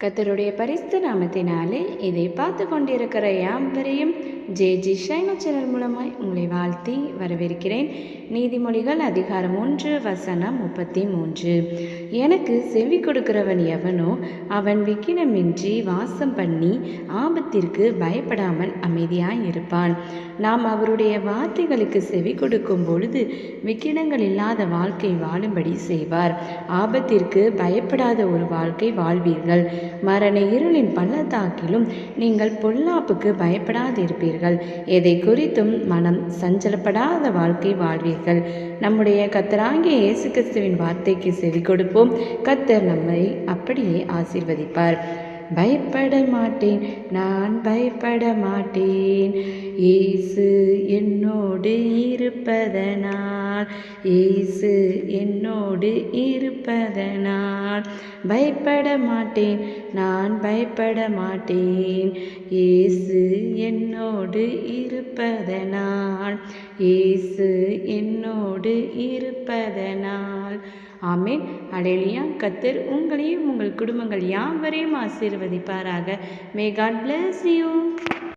கத்தருடைய பரிசு நாமத்தினாலே இதை பார்த்து கொண்டிருக்கிற யாம்பரையும் ஜே ஜி ஷைனா சேனல் மூலமாய் உங்களை வாழ்த்தி வரவேற்கிறேன். நீதிமொழிகள் அதிகாரம் ஒன்று வசனம் முப்பத்தி மூன்று எனக்கு செவி கொடுக்கிறவன் எவனோ அவன் விக்கினமின்றி வாசம் பண்ணி ஆபத்திற்கு பயப்படாமல் அமைதியாய் இருப்பான் நாம் அவருடைய வார்த்தைகளுக்கு செவி கொடுக்கும் பொழுது விக்கினங்கள் இல்லாத வாழ்க்கை வாழும்படி செய்வார். ஆபத்திற்கு பயப்படாத ஒரு வாழ்க்கை வாழ்வீர்கள். மரண இருளின் பள்ளத்தாக்கிலும் நீங்கள் பொல்லாப்புக்கு பயப்படாதிருப்பீர்கள். எதை குறித்தும் மனம் சஞ்சலப்படாத வாழ்க்கை வாழ்வீர்கள். நம்முடைய கத்தராகிய இயேசு கிறிஸ்துவின் வார்த்தைக்கு செவி கொடுப்போம். கத்தர் நம்மை அப்படியே ஆசீர்வதிப்பார். பயப்பட மாட்டேன். நான் பயப்பட மாட்டேன். ஏசு என்னோடு இருப்பதனால் ஏசு என்னோடு இருப்பதனால் பயப்பட மாட்டேன். நான் பயப்பட மாட்டேன். ஏசு என்னோடு இருப்பதனால். இயேசு என்னோடு இருப்பதனால். ஆமேன். அடேலியா கத்தர் உங்களையும் உங்கள் குடும்பங்கள் யாவரையும் ஆசீர்வதிப்பாராக. May God bless you